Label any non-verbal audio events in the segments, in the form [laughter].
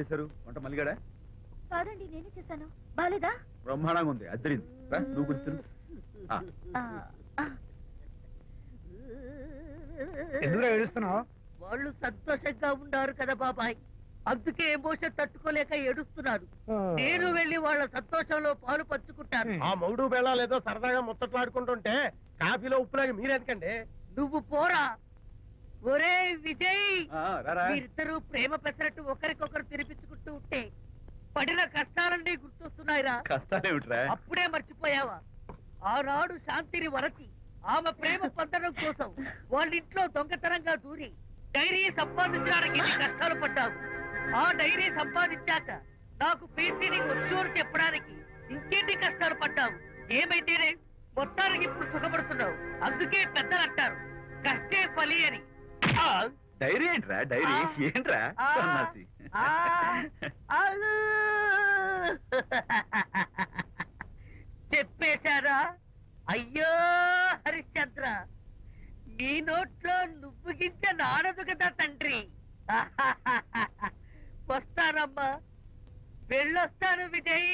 చేశారు? వంట మల్లిగాడా కాదండి నేనే చేశాను. బాలేదా? బ్రహ్మాండంగా ఉంది అద్దరింది. రా, నువ్వు కూర్చుని ఎందుకు ఏడుస్తున్నావు? వాళ్ళు సంతోషంగా ఉన్నారు కదా బాబాయ్. అందుకే ఎమోషన్ తట్టుకోలేక ఏడుస్తున్నారు. నేను వెళ్ళి వాళ్ళ సంతోషంలో పాలు పంచుకుంటాను. ఆ మౌడు బెళ్ళాలు ఏదో సరదాగా ముచ్చట్లాడుకుంటుంటే కాఫీలో ఉప్పులాగా మీరెందుకండి? నువ్వు పోరా. ఒరే విజయ్ మీరిద్దరూ ప్రేమ పెసరట్టు ఒకరికొకరు తినిపించుకుంటూ ఉంటే పడిన కష్టాలన్నీ గుర్తొస్తున్నాయిరా. కష్టాలేమిట్రా? అప్పుడే మర్చిపోయావా? ఆనాడు శాంతిని వరచి ఆమె ప్రేమ పొందడం కోసం వాళ్ళ ఇంట్లో దొంగతనంగా దూరి డైరీ సంపాదించడానికి కష్టాలు పడ్డావు. ఆ డైరీ సంపాదించాక నాకు పేషీని వచ్చు అని చెప్పడానికి ఇంకెన్ని కష్టాలు పడ్డావు. ఏమైతేనే మొత్తానికి ఇప్పుడు సుఖపడుతున్నావు. అందుకే పెద్దలు అంటారు కష్టే ఫలి అని. డైరీ ఏంట్రా? డైరీ. ఏంట్రా. సన్నాసి. చెప్పేశారా? అయ్యో హరిశ్చంద్ర. నీ నోట్లో నువ్వు గింజ నానదు కదా తండ్రి. వస్తానమ్మా. వెళ్ళొస్తాను విజయ్.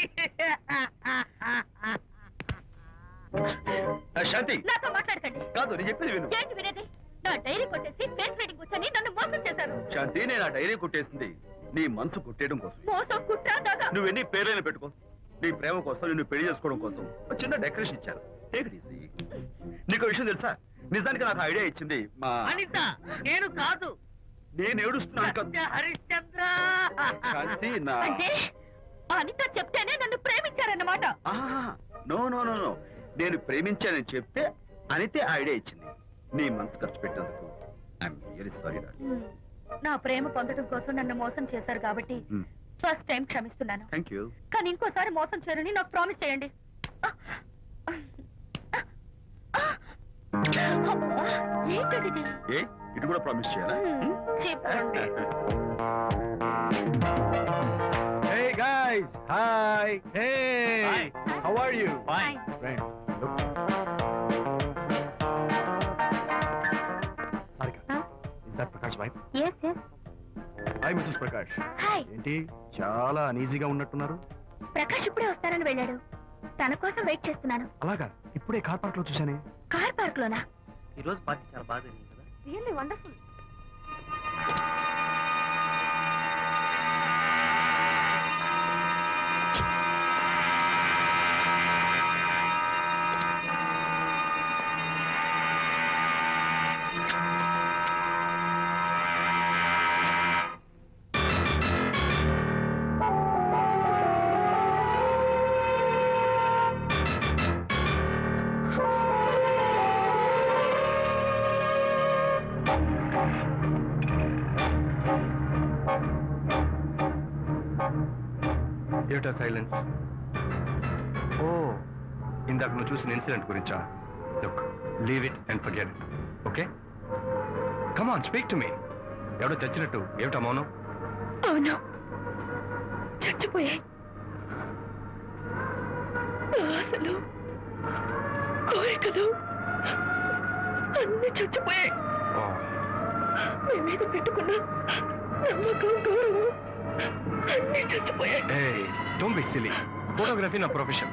శాంతి. నాతో మాట్లాడకండి. కాదు నేను చెప్పేది విను. ఏంటి వినేది? నా డైరీ కొట్టేసి ఫేస్ రీడింగ్ కూర్చొని నన్ను మోసం చేశారు. శాంతి నేను ఆ డైరీ కుట్టేసింది నీ మనసు కుట్టేయడం కోసం. మోసం కుట్ర దాగా నువ్వు ఎన్ని పేర్లైనా పెట్టుకో. నీ ప్రేమ కోసం నిన్ను పెళ్ళి చేసుకోవడం కోసం ఒక చిన్న డెకరేషన్ ఇచ్చాను టేక్ ఇట్ ఈజీ నీకు విషయం తెలుసా? నిజానికి నాకు ఐడియా ఇచ్చింది మా అనిత నేను కాదు. నేను ఏడుస్తున్నాను కాదు. సత్య హరిశ్చంద్ర. శాంతి నా అంటే అనిత చెప్తేనే నన్ను ప్రేమించారన్నమాట. No no no no. నేను ప్రేమించానని చెప్తే అనితే ఐడియా ఇచ్చింది. నీ మనసు ఖర్చు పెట్టినందుకు ఐఎమ్ రియలీ సారీ హ్మ్. నా ప్రేమ పొందడం కోసం నన్ను మోసం చేశారు కాబట్టి ఫస్ట్ టైం క్షమిస్తున్నాను. థ్యాంక్ యూ కానీ ఇంకోసారి మోసం చేయరని నాకు ప్రామిస్ చేయండి. అబ్బా, ఏంటండి ఇది? ఏ? ఇటు కూడా ప్రామిస్ చేయాలా? హ్మ్, చెప్పండి. Hey guys, hi. Hey, Hi. how are you? Fine. Friend, Yes, yes. Hi, Mrs. Prakash. Hi. ఏంటి? చాలా అనీజీగా ఉన్నట్టున్నారు. ప్రకాష్ ఇప్పుడే వస్తారని వెళ్ళాడు. తన కోసం వెయిట్ చేస్తున్నాను. అలాగా? ఇప్పుడే కార్ పార్క్లో చూశానే. కార్ పార్క్ లోనా? ఈ రోజు పార్టీ చాలా బాగా జరిగింది కదా? రియల్లీ వండర్ఫుల్ నువ్వు చూసిన ఇన్సిడెంట్ గురించా? Look leave it and forget okay come on speak to me ఎవడో చచ్చినట్టు ఏమిటా మౌనం? అవును. చచ్చిపోయాయి. ఆశలు కోరికలు అన్ని చచ్చిపోయాయి. ఓ మీ మీద పెట్టుకున్న నమ్మకం గౌరవం అన్ని చచ్చిపోయాయి. డోంట్ బి సిలీ ఫోటోగ్రఫీ నా ప్రొఫెషన్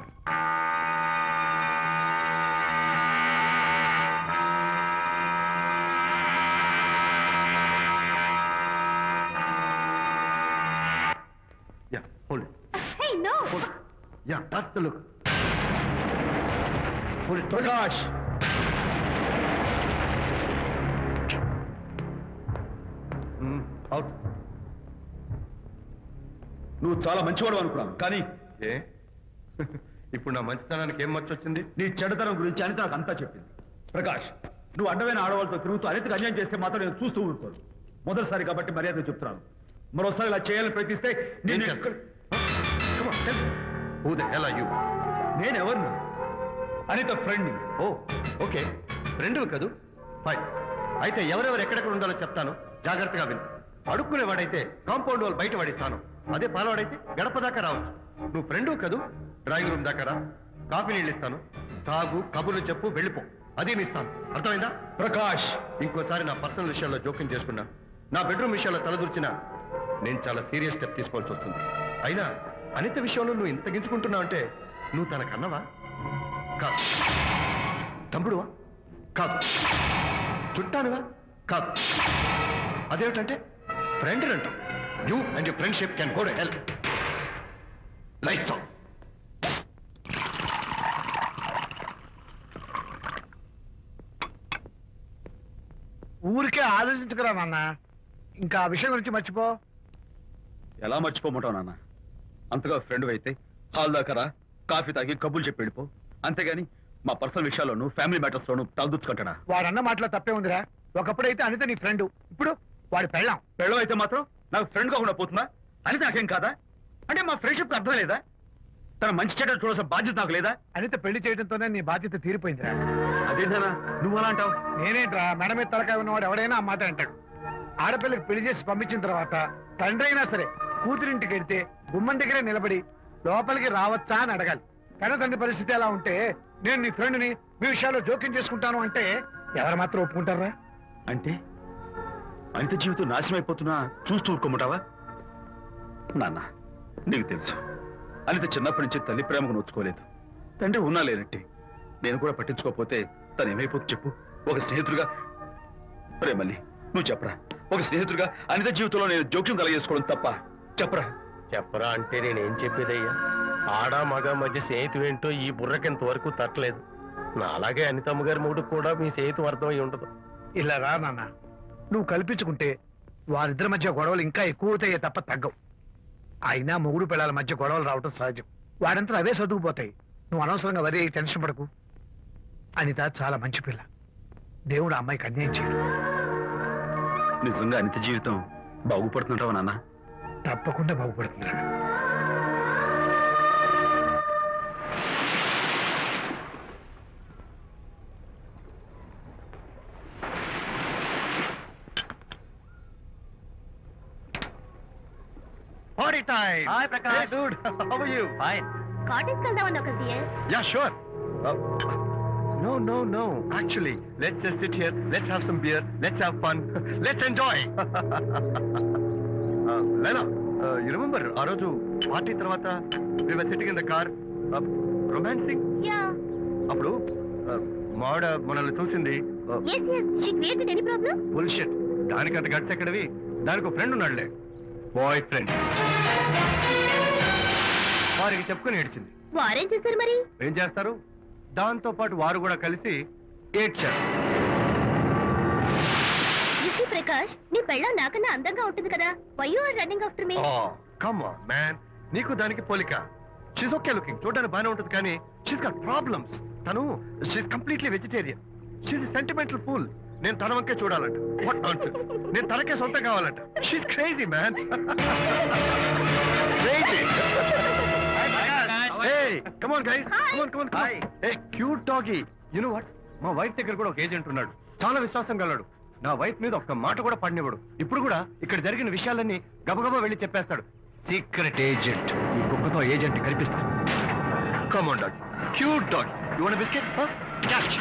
The look. Out. నువ్వు చాలా మంచివాడు అనుకున్నాను. కానీ ఏ? [laughs] ఇప్పుడు నా మంచితనానికి ఏం మర్చి వచ్చింది నీ చెడతనం గురించి అనిత నాకు అంతా చెప్పింది. ప్రకాష్ నువ్వు అడ్డమైన ఆడవాళ్ళతో తిరుగుతూ అనితకు అన్యాయం చేస్తే మాత్రం నేను చూస్తూ ఉంటాను మొదటిసారి కాబట్టి మర్యాద చెప్తున్నాను. మరోసారి ఇలా చేయాలని ప్రయత్నిస్తే నేను ఎక్కడ- who the hell are you నేనెవరు అనిత ఫ్రెండ్ ఓ ఓకే. రెండు కదూ? ఫైన్ అయితే ఎవరెవరు ఎక్కడెక్కడ ఉండాలో చెప్తాను. జాగ్రత్తగా విను. అడుక్కునేవాడైతే కాంపౌండ్ వాళ్ళు బయట పడిస్తాను. అదే పాలవాడైతే గడప దాకా రావచ్చు. నువ్వు ఫ్రెండు కదూ? డ్రాయింగ్ రూమ్ దాకా రా. కాఫీ నీళ్ళు ఇస్తాను. తాగు కబుర్లు చెప్పు వెళ్ళిపో. అదే మీ ఇస్తాను అర్థమైందా? ప్రకాష్. ఇంకోసారి నా పర్సనల్ విషయాల్లో జోక్యం చేసుకున్నా. నా బెడ్రూమ్ విషయాల్లో తలదూర్చినా నేను చాలా సీరియస్ స్టెప్ తీసుకోవాల్సి వస్తుంది. అయినా అనిత విషయంలో నువ్వు ఇంత గించుకుంటున్నావు అంటే నువ్వు తనకన్నవా కాదు. తమ్ముడువా? కాదు. చుట్టానువా? కాదు. అదేమిటంటే ఫ్రెండ్ అంటాం. You and you friendship can go to help on ఊరికే ఆలోచించుకురా నాన్న. ఇంకా ఆ విషయం గురించి మర్చిపో. ఎలా మర్చిపోమంటావు నాన్న? అంతగా ఫ్రెండ్ అయితే హాల్ దాకా కాఫీ తాగి కబుర్లు చెప్పి వెళ్ళిపో. అంతేగాని మా పర్సనల్ విషయాల్లోనూ ఫ్యామిలీ మ్యాటర్స్ లోను తలదూర్చుకుంటాడా వాడన్న మాటలో తప్పే ఉందిరా. ఒకప్పుడైతే అనిత నీ ఫ్రెండ్ ఇప్పుడు వాడి పెళ్ళాం. పెళ్ళం అయితే మాత్రం నాకు ఫ్రెండ్ కాకుండా పోతుందా? అని నాకేం కాదా? అంటే మా ఫ్రెండ్షిప్ అర్థం లేదా? తన మంచి చెడ్డ చూడాల్సిన బాధ్యత నాకు లేదా? అనిత పెళ్ళి చేయడంతోనే నీ బాధ్యత తీరిపోయిందిరా. అదేంటనా నువ్వు అలా అంటావు? నేనేంట్రా మెడ మీద తలకాయ ఉన్నవాడు ఎవడైనా ఆ మాట అంటాడు ఆడపిల్లకి పెళ్ళి చేసి పంపించిన తర్వాత తండ్రి అయినా సరే కూతురింటికి వెడితే గుమ్మం దగ్గరే నిలబడి లోపలికి రావచ్చా అని అడగాలి. కన్న తండ్రి పరిస్థితి ఎలా ఉంటే నేను నీ ఫ్రెండ్ని మీ విషయాల్లో జోక్యం చేసుకుంటాను అంటే ఎవరు మాత్రం ఒప్పుకుంటారా? అంటే అంత జీవితం నాశనమైపోతున్నా చూస్తూ ఊరుకోమంటావా? నాన్న నీకు తెలుసు. అనిత చిన్నప్పటి నుంచి తల్లి ప్రేమకు నోచుకోలేదు. తండ్రి ఉన్నా లేనట్టి. నేను కూడా పట్టించుకోకపోతే తను ఏమైపోతుంది చెప్పు. ఒక స్నేహితుడిగా రే నువ్వు చెప్పరా. ఒక స్నేహితుడిగా అనిత జీవితంలో నేను జోక్యం కలగేసుకోవడం తప్ప చెప్పరా. చెప్పరా అంటే నేనేం చెప్పేదయ్యా? ఆడ మగ మధ్య స్నేహితు ఏంటో ఈ బుర్రకింత వరకు తట్టలేదు. నా అలాగే అనితమ్మ గారి మూడు కూడా మీ స్నేహితం అర్థమై ఉండదు. ఇలా రా నాన్న. నువ్వు కల్పించుకుంటే వారిద్దరి మధ్య గొడవలు ఇంకా ఎక్కువ అవుతాయే తప్ప తగ్గవు. అయినా మొగుడు పిల్లల మధ్య గొడవలు రావటం సహజం. వాడంతా అవే సర్దుకుపోతాయి. నువ్వు అనవసరంగా వరి అయ్యి టెన్షన్ పడకు. అనిత చాలా మంచి పిల్ల. దేవుడు ఆ అమ్మాయికి అన్యాయం చేయడు. నిజంగా అనిత జీవితం బాగుపడుతుంటావా నాన్న? తప్పకుండా బాగుపడుతుందిరా Party time! Hi, Prakash. Hey, dude. How are you? Fine cottage వెళ్దామని ఒక Yeah, sure. Uh, no, no, no. Actually, let's just sit here. Let's have some beer. Let's have fun. let's enjoy. Uh, you remember ఆ రోజు party తర్వాత in the car, uh, romancing? Yeah. అప్పుడు మావిడ మనల్ని చూసింది created any problem bullshit దానికంత guts ఎక్కడవి? దానికి ఒక ఫ్రెండ్ ఉన్నాడులే. బాయ్ ఫ్రెండ్ వారికి చెప్పుకొని ఏడ్చింది. వారేం చేశారు మరి? ఏం చేస్తారు? దాంతో పాటు వారు కూడా కలిసి ఏడ్చారు. ప్రకాష్ నీ పెళ్ళం నాకన్నా అందంగా ఉంటుంది కదా. Why you are running after me come man నీకు దానికి పోలిక. షీస్ ఓకే లుకింగ్ చూడడానికి బాగానే ఉంటుంది కానీ షీస్ గాట్ ప్రాబ్లమ్స్ తను she's completely vegetarian she's sentimental full నేను తన వంకే చూడాలంట. వాట్ నాన్సెన్స్ నేను తనకే సొంతం కావాలంట. She's crazy man crazy guys. Hi. Come on, come on, come on. Hey, cute doggy. You know what? మా వైఫ్ దగ్గర కూడా ఒక ఏజెంట్ ఉన్నాడు. చాలా విశ్వాసం గలడు నా వైఫ్ మీద ఒక్క మాట కూడా పడినివ్వడు. ఇప్పుడు కూడా ఇక్కడ జరిగిన విషయాలన్నీ గబగబా వెళ్ళి చెప్పేస్తాడు. సీక్రెట్ ఏజెంట్ ఈ కుక్కతో ఏజెంట్ కనిపిస్తాడు come on dog cute dog you want biscuit catch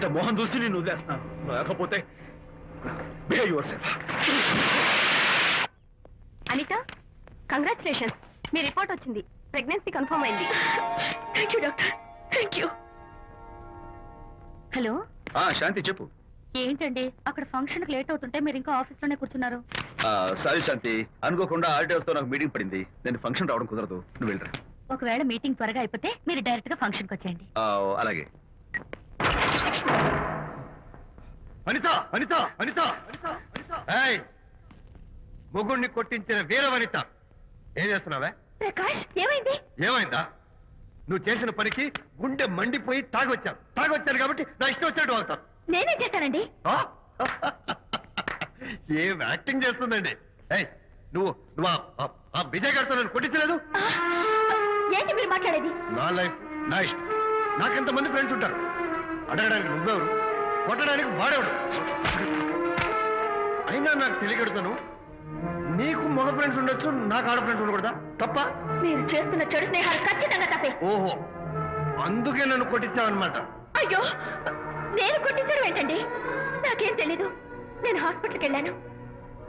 Anita Mohan చూసి నేను వదిలేస్తున్నాను. లేకపోతే behave yourself Anita congratulations మీ రిపోర్ట్ వచ్చింది. ప్రెగ్నెన్సీ కన్ఫర్మ్ అయింది. Thank you doctor thank you hello? ఆ శాంతి చెప్పు. ఏంటండి? అక్కడ ఫంక్షన్ లేట్ అవుతుంటే మీరు ఇంకా ఆఫీస్లోనే కూర్చున్నారు. ఆ, సారీ శాంతి. అనుకోకుండా ఆర్టీఎస్తో నాకు మీటింగ్ పడింది. నేను ఫంక్షన్ రావడం కుదరదు. నువ్వు వెళ్ళరా. ఒకవేళ మీటింగ్ త్వరగా అయిపోతే మీరు డైరెక్ట్గా ఫంక్షన్కి వచ్చేయండి. ఆ, అలాగే. అనిత అనిత అనిత. ఏయ్ మొగుణ్ణి కొట్టించిన వీర వనిత ఏం చేస్తున్నావే? ప్రకాష్ ఏమైంది? ఏమైందా? నువ్వు చేసిన పనికి గుండె మండిపోయి తాగొచ్చాను తాగొచ్చాను కాబట్టి నా ఇష్టం వచ్చినట్టు అవుతాను నేనేం చేశానండి? ఆ? ఏం యాక్టింగ్ చేస్తుందండి? ఏయ్ నువ్వు నువ్వు ఆ- ఆ- ఆ విజయ్ గారితో నన్ను కొట్టించలేదు? ఆ, ఏంటి మీరు మాట్లాడేది? నా లైఫ్ నా ఇష్టం. నాకెంతమంది ఫ్రెండ్స్ ఉంటారు? అడగడానికి నువ్వెవరు కొట్టడానికి వాడేవాడు? అయినా నాకు తెలియగడుతాను నీకు మగ ఫ్రెండ్స్ ఉండొచ్చు నాకు ఆడ ఫ్రెండ్స్ ఉండకూడదా? తప్ప? మీరు చేస్తున్న చెడు స్నేహాలు ఖచ్చితంగా తప్పే. ఓహో అందుకే నన్ను కొట్టించావన్నమాట. అయ్యో నేను కొట్టించడం ఏంటండి? నాకేం తెలీదు. నేను హాస్పిటల్కి వెళ్ళాను.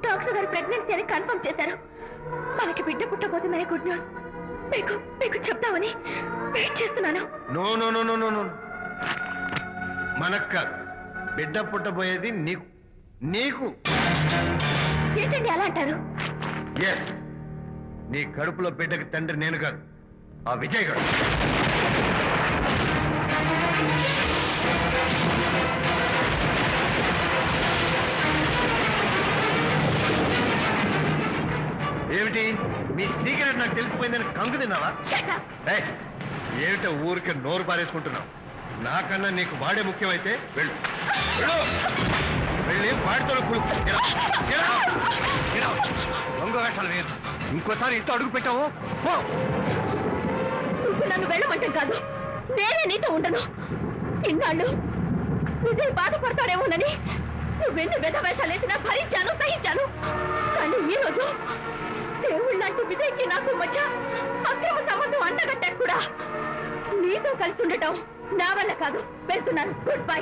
డాక్టర్ గారు ప్రెగ్నెన్సీ అని కన్ఫర్మ్ చేశారు. మనకి బిడ్డ పుట్టబోతుందనే గుడ్ న్యూస్. మీకు మీకు చెప్తామని వెయిట్ చేస్తున్నాను. No no no no no no. మనకు కాదు బిడ్డ పుట్టబోయేది నీకు. నీకు. ఏంటండి అలా అంటారు? ఎస్ నీ కడుపులో బిడ్డకి తండ్రి నేను కాదు. ఆ విజయ్ గారు. ఏమిటి? మీ సీక్రెట్ నాకు తెలిసిపోయిందని కంగు తిన్నావా? ఏమిటో ఊరికే నోరు పారేసుకుంటున్నావు. నాకన్నా నీకు వాడే ముఖ్యమైతే వెళ్ళు. వెళ్ళు. వెళ్ళి వాడితో కుళ్ళు దొంగ వేషాలు వేయద్దు ఇంకోసారి ఇంత అడుగు పెట్టావు? నువ్వు నన్ను వెళ్ళమంటాం కాదు. నేనే నీతో ఉండను. ఇన్నాళ్ళు విజయ్ బాధపడతాడేమోనని నువ్వెన్ని వెద వేషాలు వేసినా భరించాను సహించాను. కానీ ఈ రోజు దేవుళ్ళంటూ విజయ్కి నాకు మధ్య అక్రమ సంబంధం అంటగట్టాడు కూడా. నీతో కలిసి ఉండటం నా వల్ల కాదు. వెళ్తున్నాను. గుడ్ బై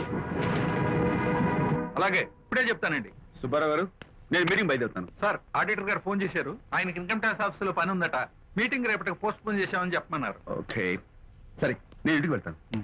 అలాగే ఇప్పుడే చెప్తానండి. సుబ్బారావు గారు నేను మీటింగ్ బయలుదేరుతాను. సార్ ఆడిటర్ గారు ఫోన్ చేశారు. ఆయనకి ఇన్కమ్ ట్యాక్స్ ఆఫీస్లో పని ఉందట. మీటింగ్ రేపటికి పోస్ట్ పోన్ చేశామని చెప్పమన్నారు. ఓకే. సరే నేను ఇంటికి వెళ్తాను.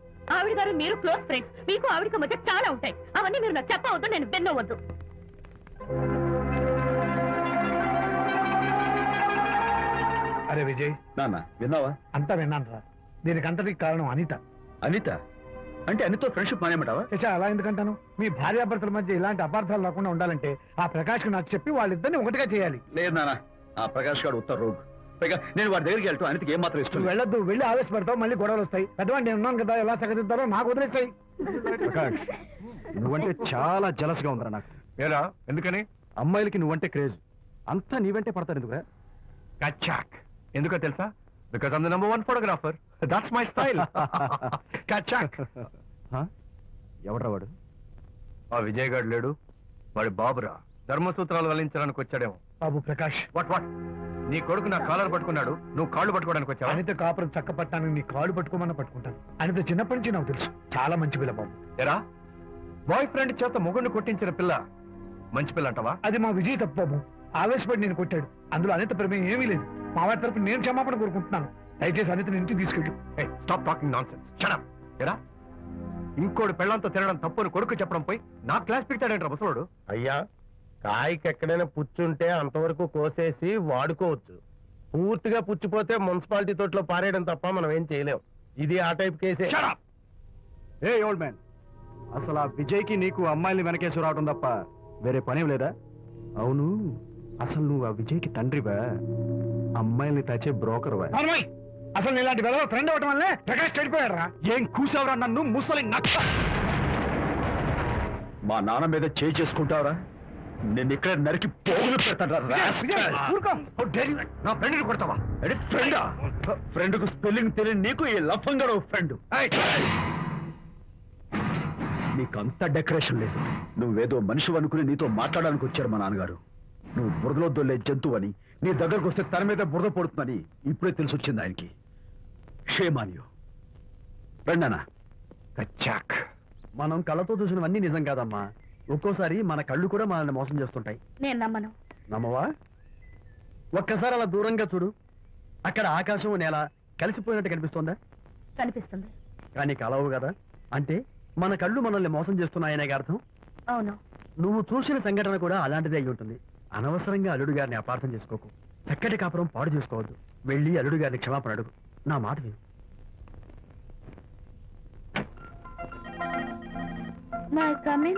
ఆవిడ గారు మీరు క్లోజ్ ఫ్రెండ్స్. మీకు ఆవిడకి మధ్య చాలా ఉంటాయి. అవన్నీ మీరు నాకు చెప్పవద్దు నేను విన్నవద్దు. అరే విజయ్. నాన్న విన్నావా? అంతా విన్నాను రా దీనికి అంతటికి కారణం అనిత. అనిత? అంటే అనితో ఫ్రెండ్షిప్ మానేమంటావా చచ్చా అలా ఎందుకంటాను? మీ భార్యాభర్తల మధ్య ఇలాంటి అపార్థాలు రాకుండా ఉండాలంటే ఆ ప్రకాష్ నాకు చెప్పి వాళ్ళిద్దరిని ఒకటిగా చేయాలి. లేదు నాన్న ఆ ప్రకాష్ గారు ఉత్తర రోగ్. పైగా నేను వాడి దగ్గరికి వెళ్తాను అనితకి ఏం మాత్రం ఇష్టం. వెళ్ళొద్దు వెళ్ళి ఆవేశపడతావు మళ్ళీ గొడవలు వస్తాయి. పెద్దవాడిని నేను ఉన్నాను కదా ఎలా సగదిద్దారో నాకు వదిలేస్తాయి ప్రకాష్ నువ్వంటే చాలా జలస్గా ఉందిరా నాకు. ఏరా ఎందుకని? అమ్మాయిలకి నువ్వంటే క్రేజ్ అంతా నీవంటే పడతారు ఎందుకురా? కచాక్ ఎందుకో తెలుసా? Because I'm the number one photographer that's my style కచాక్ ఎవడ్రా వాడు? ఆ విజయ్ గారు లేడు. వాడి బాబురా. ధర్మసూత్రాలు వల్లించడానికి వచ్చాడేమో. బాబు ప్రకాష్. What what? నీ కొడుకు నా కాలర్ పట్టుకున్నాడు. నువ్వు కాళ్ళు పట్టుకోవడానికి వచ్చావా? అనిత కాపురం చక్క పట్టాను నీ కాళ్ళు పట్టుకోమన్నా పట్టుకుంటాను. అనిత చిన్నప్పటి నుంచి నాకు తెలుసు. చాలా మంచి పిల్ల బాబు. ఎరా? బాయ్ ఫ్రెండ్ చేత మొగుడిని కొట్టించిన పిల్ల మంచి పిల్ల అంటావా? అది మా విజయ్ తప్పు బాబు. ఆవేశపడి నేను కొట్టాడు. అందులో అనిత ప్రమేయం ఏమీ లేదు. మా వారి తరపు నేను క్షమాపణ కోరుకుంటున్నాను. దయచేసి అనితని ఇంటికి తీసుకెళ్ళు. స్టాప్ టాకింగ్ నాన్ సెన్స్ ఎరా? ఇంకోటి పెళ్ళంతో తినడం తప్పుని కొడుకు చెప్పడం పోయి నా క్లాస్ పెట్టాడంట ముసలోడు? అయ్యా కాయకి ఎక్కడైనా పుచ్చుంటే అంతవరకు కోసేసి వాడుకోవచ్చు. పూర్తిగా పుచ్చిపోతే మున్సిపాలిటీ తోటలో పారేయడం తప్ప మనం ఏం చేయలేం. ఇది ఆ టైప్ కేసే. ఏ ఓల్డ్ మ్యాన్ అసలు ఆ విజయ్కి నీకు అమ్మాయిని వెనకేసి రావడం తప్ప వేరే పనేం లేదా? అవును అసలు నువ్వు ఆ విజయ్కి తండ్రివా? అమ్మాయిని తచ్చే బ్రోకర్వా? అవునోయ్, అసలు ఇలాంటి వెధవ ఫ్రెండ్ అవటం వల్లే ప్రకాష్ చెడిపోయాడు రా ఏం కూసావురా నన్ను ముసలి నచ్చ మా నాన్న మీద చేయి చేసుకుంటావరా? నేను ఇక్కడ నరికి పోగులు పెడతాను నా ఫ్రెండ్ని కొడతావా? ఫ్రెండ్ స్పెల్లింగ్ తెలియని నీకు ఈ లఫంగా ఫ్రెండ్ నీకు అంత డెకరేషన్ లేదు. నువ్వేదో మనిషి అనుకుని నీతో మాట్లాడడానికి వచ్చారు మా నాన్నగారు. నువ్వు బురదలో దొల్లే జంతువు అని నీ దగ్గరకు వస్తే తన మీద బురద పడుతుందని ఇప్పుడే తెలిసి వచ్చింది ఆయనకి షేమానియో రండనా మనం కళ్ళతో చూసినవన్నీ నిజం కాదమ్మా. ఒక్కోసారి మన కళ్ళు కూడా మనల్ని మోసం చేస్తుంటాయి. నేను నమ్మను. నమ్మవా? ఒక్కసారి అలా దూరంగా చూడు. అక్కడ ఆకాశం నేల కలిసిపోయినట్టు కనిపిస్తోందా? కనిపిస్తుంది. కానీ కలవు కదా? అంటే మన కళ్ళు మనల్ని మోసం చేస్తున్నాయనే అర్థం? అవును. నువ్వు చూసిన సంఘటన కూడా అలాంటిదే అయి ఉంటుంది. అనవసరంగా అల్లుడు గారిని అపార్థం చేసుకోకు. చక్కటి కాపురం పాడు చేసుకోవద్దు. వెళ్ళి అల్లుడు గారిని క్షమాపణ అడుగు. నా మాట విను. May come in